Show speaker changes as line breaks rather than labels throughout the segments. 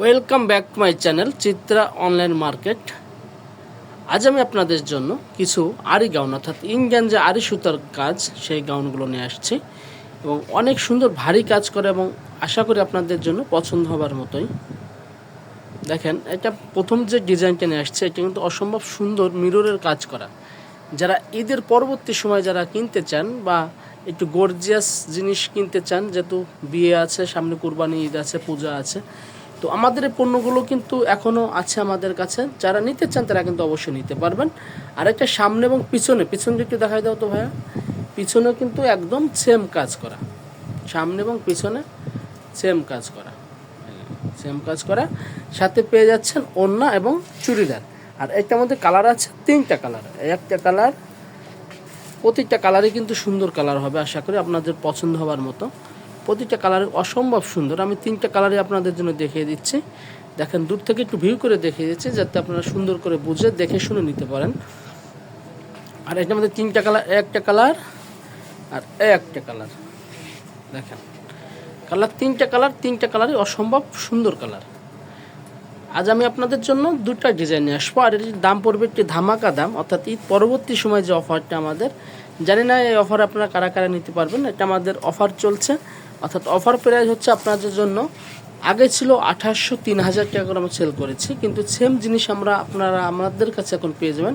Welcome back to my channel Chitra online market আজ আমি আপনাদের জন্য কিছু আরি গাউন, অর্থাৎ ইন্ডিয়ান যে আরি সুতার কাজ, সেই গাউনগুলো নিয়ে আসছি। এবং অনেক সুন্দর ভারী কাজ করে এবং আশা করি আপনাদের জন্য পছন্দ হবার মতোই। দেখেন, এটা প্রথম যে ডিজাইনটা নিয়ে আসছে, এটা কিন্তু অসম্ভব সুন্দর মিররের কাজ করা। যারা ঈদের পরবর্তী সময় যারা কিনতে চান বা একটু গর্জিয়াস জিনিস কিনতে চান, যেহেতু বিয়ে আছে, সামনে কুরবানি ঈদ আছে, পূজা আছে তো আমাদের এই পণ্যগুলো কিন্তু এখনও আছে আমাদের কাছে। যারা নিতে চান তারা কিন্তু অবশ্যই নিতে পারবেন। আর একটা সামনে এবং পিছনে পিছন দিকটা দেখাই দাও তো ভাইয়া। পিছনেও কিন্তু একদম সেম কাজ করা। সামনে এবং পিছনে সেম কাজ করা। সেম কাজ করা। সাথে পেয়ে যাচ্ছেন ওড়না এবং চুড়িদার। আর এটার মধ্যে কালার আছে, তিনটা কালার। একটা কালার, প্রতিটা কালারই কিন্তু সুন্দর কালার হবে, আশা করি আপনাদের পছন্দ হবার মতো। প্রতিটা কালার অসম্ভব সুন্দর। আমি তিনটা কালারই আপনাদের জন্য দেখিয়ে দিচ্ছি। দেখেন, দূর থেকে একটু ভিউ করে দেখিয়ে দিচ্ছি, যাতে আপনারা সুন্দর করে বুঝে দেখে শুনে নিতে পারেন। আর এটার মধ্যে তিনটা কালার, একটা কালার আর একটা কালার। দেখেন, কালার তিনটা কালার, তিনটা কালারই অসম্ভব সুন্দর কালার। আজ আমি আপনাদের জন্য দুটা ডিজাইন নিয়ে আসব, আর এটির দাম পড়বে একটি ধামাকা দাম, অর্থাৎ ঈদ পরবর্তী সময় যে অফারটা আমাদের, জানি না এই অফার আপনারা কারা কারা নিতে পারবেন, এটা আমাদের অফার চলছে। অর্থাৎ অফার প্রাইস হচ্ছে আপনাদের জন্য। আগে ছিল আঠাশশো তিন হাজার টাকা করে আমরা সেল করেছি, কিন্তু সেম জিনিস আমরা আপনারা আমাদের কাছে এখন পেয়ে যাবেন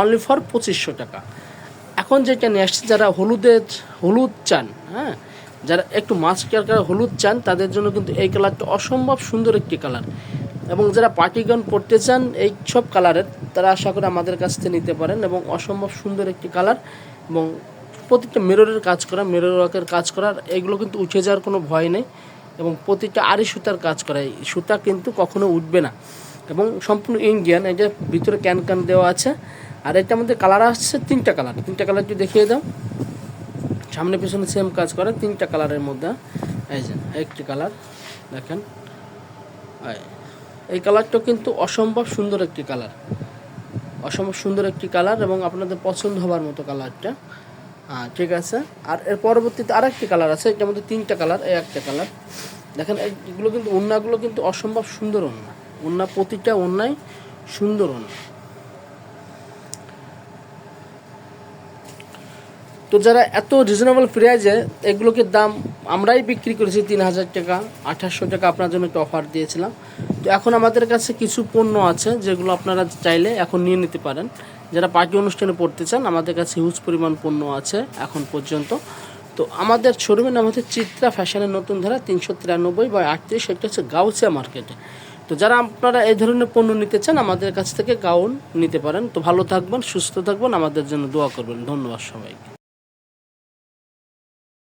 অনলি ফর পঁচিশশো টাকা। এখন যেটা নিয়ে আসছে, যারা হলুদের, হলুদ চান হ্যাঁ যারা একটু মাস্কার কালার হলুদ চান, তাদের জন্য কিন্তু এই কালারটা অসম্ভব সুন্দর একটি কালার এবং যারা পার্টি গাউন পরতে চান, এই সব কালারের তারা আশা করে আমাদের কাছ থেকে নিতে পারেন এবং অসম্ভব সুন্দর একটি কালার এবং প্রতিটা মিররের কাজ করা মিরর ওয়ার্কের কাজ করার এগুলো কিন্তু উঠে যাওয়ার কোনো ভয় নেই এবং প্রতিটা আড়ি সুতার কাজ করা। এই সুতা কিন্তু কখনো উঠবে না। এবং সম্পূর্ণ ইন্ডিয়ান এটা ভিতরে ক্যান ক্যান দেওয়া আছে, আর এটার মধ্যে কালার আসছে তিনটা কালার তিনটা কালার একটু দেখিয়ে দাও। সামনে পিছনে সেম কাজ করে, তিনটা কালারের মধ্যে। এই যে, একটি কালার দেখেন। এই- এই কালারটা কিন্তু অসম্ভব সুন্দর একটি কালার অসম্ভব সুন্দর একটি কালার এবং আপনাদের পছন্দ হবার মতো কালারটা ঠিক আছে। আর এর পরবর্তীতে আরেকটি কালার আছে, এটার মধ্যে তিনটা কালার এই একটা কালার দেখেন এগুলো কিন্তু ওড়নাগুলো কিন্তু অসম্ভব সুন্দর ওড়না। ওড়না প্রতিটা ওড়নাই সুন্দর ওড়না। তো যারা এত রিজনেবল প্রাইজে এগুলোকে দাম, আমরাই বিক্রি করেছি তিন হাজার টাকা, আঠাশশো টাকা আপনার জন্য একটা অফার দিয়েছিলাম। তো এখন আমাদের কাছে কিছু পণ্য আছে, যেগুলো আপনারা চাইলে এখন নিয়ে নিতে পারেন। যারা পার্টি অনুষ্ঠানে পড়তে চান, আমাদের কাছে হিউজ পরিমাণ পণ্য আছে এখন পর্যন্ত। তো আমাদের শোরুমের নাম হচ্ছে চিত্রা ফ্যাশনের নতুন ধারা তিনশো তিরানব্বই বা আটত্রিশ সেটা হচ্ছে গাউচিয়া মার্কেটে তো যারা আপনারা এই ধরনের পণ্য নিতে চান, আমাদের কাছ থেকে গাউন নিতে পারেন। তো ভালো থাকবেন, সুস্থ থাকবেন, আমাদের জন্য দোয়া করবেন। ধন্যবাদ সবাইকে।